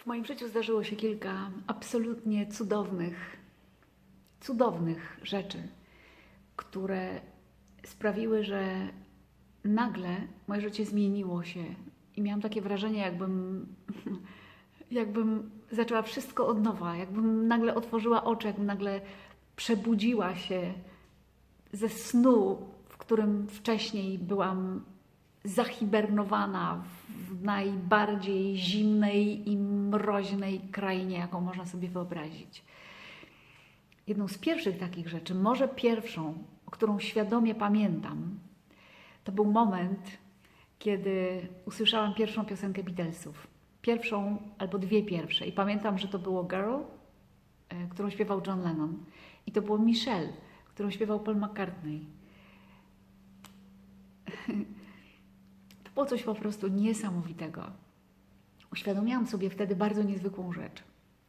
W moim życiu zdarzyło się kilka absolutnie cudownych, cudownych rzeczy, które sprawiły, że nagle moje życie zmieniło się i miałam takie wrażenie, jakbym, jakbym zaczęła wszystko od nowa, jakbym nagle otworzyła oczy, jakbym nagle przebudziła się ze snu, w którym wcześniej byłam zahibernowana w najbardziej zimnej i mroźnej krainie, jaką można sobie wyobrazić. Jedną z pierwszych takich rzeczy, może pierwszą, którą świadomie pamiętam, to był moment, kiedy usłyszałam pierwszą piosenkę Beatlesów. Pierwszą albo dwie pierwsze. I pamiętam, że to było Girl, e, którą śpiewał John Lennon. I to było Michelle, którą śpiewał Paul McCartney. Było coś po prostu niesamowitego. Uświadomiłam sobie wtedy bardzo niezwykłą rzecz,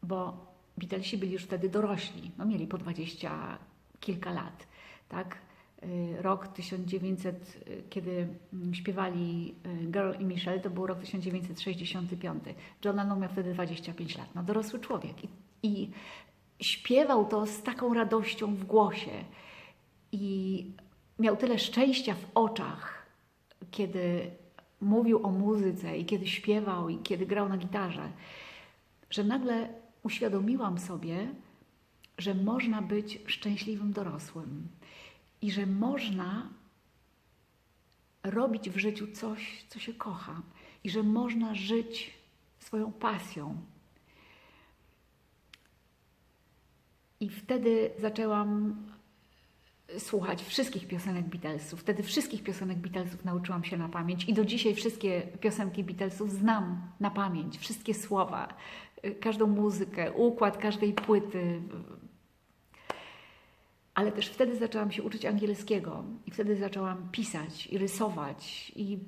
bo Beatlesi byli już wtedy dorośli, no mieli po dwadzieścia kilka lat, tak? Y, rok 1900, y, kiedy śpiewali y, Girl i Michelle, to był rok 1965. John Lennon miał wtedy 25 lat, no dorosły człowiek. I, I śpiewał to z taką radością w głosie i miał tyle szczęścia w oczach, kiedy mówił o muzyce i kiedy śpiewał i kiedy grał na gitarze, że nagle uświadomiłam sobie, że można być szczęśliwym dorosłym i że można robić w życiu coś, co się kocha, i że można żyć swoją pasją. I wtedy zaczęłam słuchać wszystkich piosenek Beatlesów. Wtedy wszystkich piosenek Beatlesów nauczyłam się na pamięć i do dzisiaj wszystkie piosenki Beatlesów znam na pamięć, wszystkie słowa, każdą muzykę, układ każdej płyty. Ale też wtedy zaczęłam się uczyć angielskiego i wtedy zaczęłam pisać i rysować i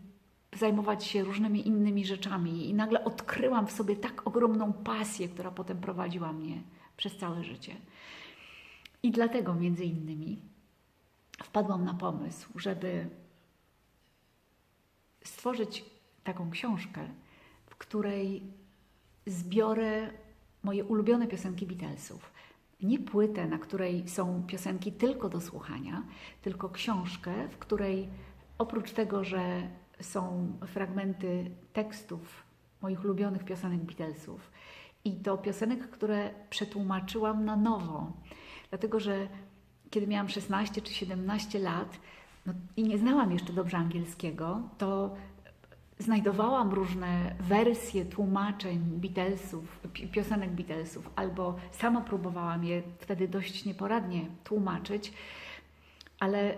zajmować się różnymi innymi rzeczami i nagle odkryłam w sobie tak ogromną pasję, która potem prowadziła mnie przez całe życie. I dlatego między innymi wpadłam na pomysł, żeby stworzyć taką książkę, w której zbiorę moje ulubione piosenki Beatlesów. Nie płytę, na której są piosenki tylko do słuchania, tylko książkę, w której oprócz tego, że są fragmenty tekstów moich ulubionych piosenek Beatlesów i to piosenek, które przetłumaczyłam na nowo, dlatego że kiedy miałam 16 czy 17 lat no, i nie znałam jeszcze dobrze angielskiego, to znajdowałam różne wersje tłumaczeń Beatlesów, piosenek Beatlesów, albo sama próbowałam je wtedy dość nieporadnie tłumaczyć, ale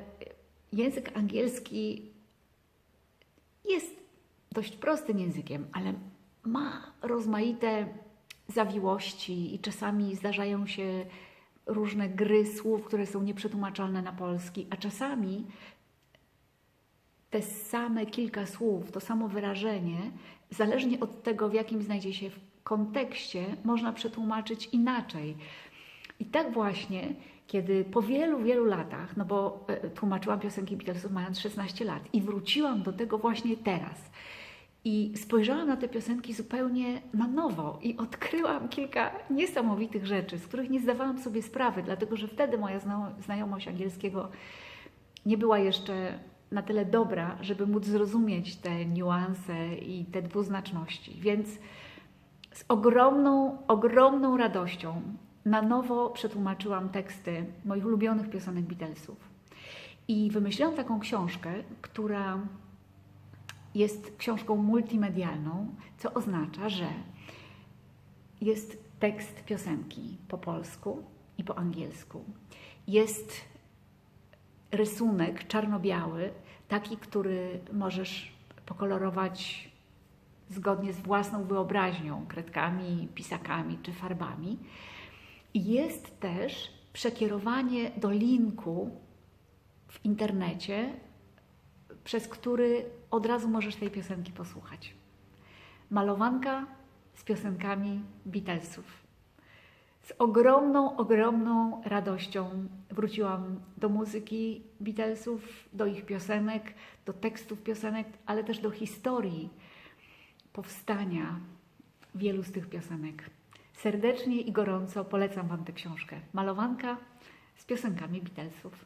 język angielski jest dość prostym językiem, ale ma rozmaite zawiłości i czasami zdarzają się różne gry słów, które są nieprzetłumaczalne na polski, a czasami te same kilka słów, to samo wyrażenie, zależnie od tego, w jakim znajdzie się w kontekście, można przetłumaczyć inaczej. I tak właśnie, kiedy po wielu, wielu latach, no bo e, tłumaczyłam piosenki Beatlesów mając 16 lat i wróciłam do tego właśnie teraz. I spojrzałam na te piosenki zupełnie na nowo i odkryłam kilka niesamowitych rzeczy, z których nie zdawałam sobie sprawy, dlatego że wtedy moja znajomość angielskiego nie była jeszcze na tyle dobra, żeby móc zrozumieć te niuanse i te dwuznaczności. Więc z ogromną, ogromną radością na nowo przetłumaczyłam teksty moich ulubionych piosenek Beatlesów. I wymyśliłam taką książkę, która jest książką multimedialną, co oznacza, że jest tekst piosenki po polsku i po angielsku. Jest rysunek czarno-biały, taki, który możesz pokolorować zgodnie z własną wyobraźnią, kredkami, pisakami czy farbami. Jest też przekierowanie do linku w internecie, przez który od razu możesz tej piosenki posłuchać. Malowanka z piosenkami Beatlesów. Z ogromną, ogromną radością wróciłam do muzyki Beatlesów, do ich piosenek, do tekstów piosenek, ale też do historii powstania wielu z tych piosenek. Serdecznie i gorąco polecam Wam tę książkę. Malowanka z piosenkami Beatlesów.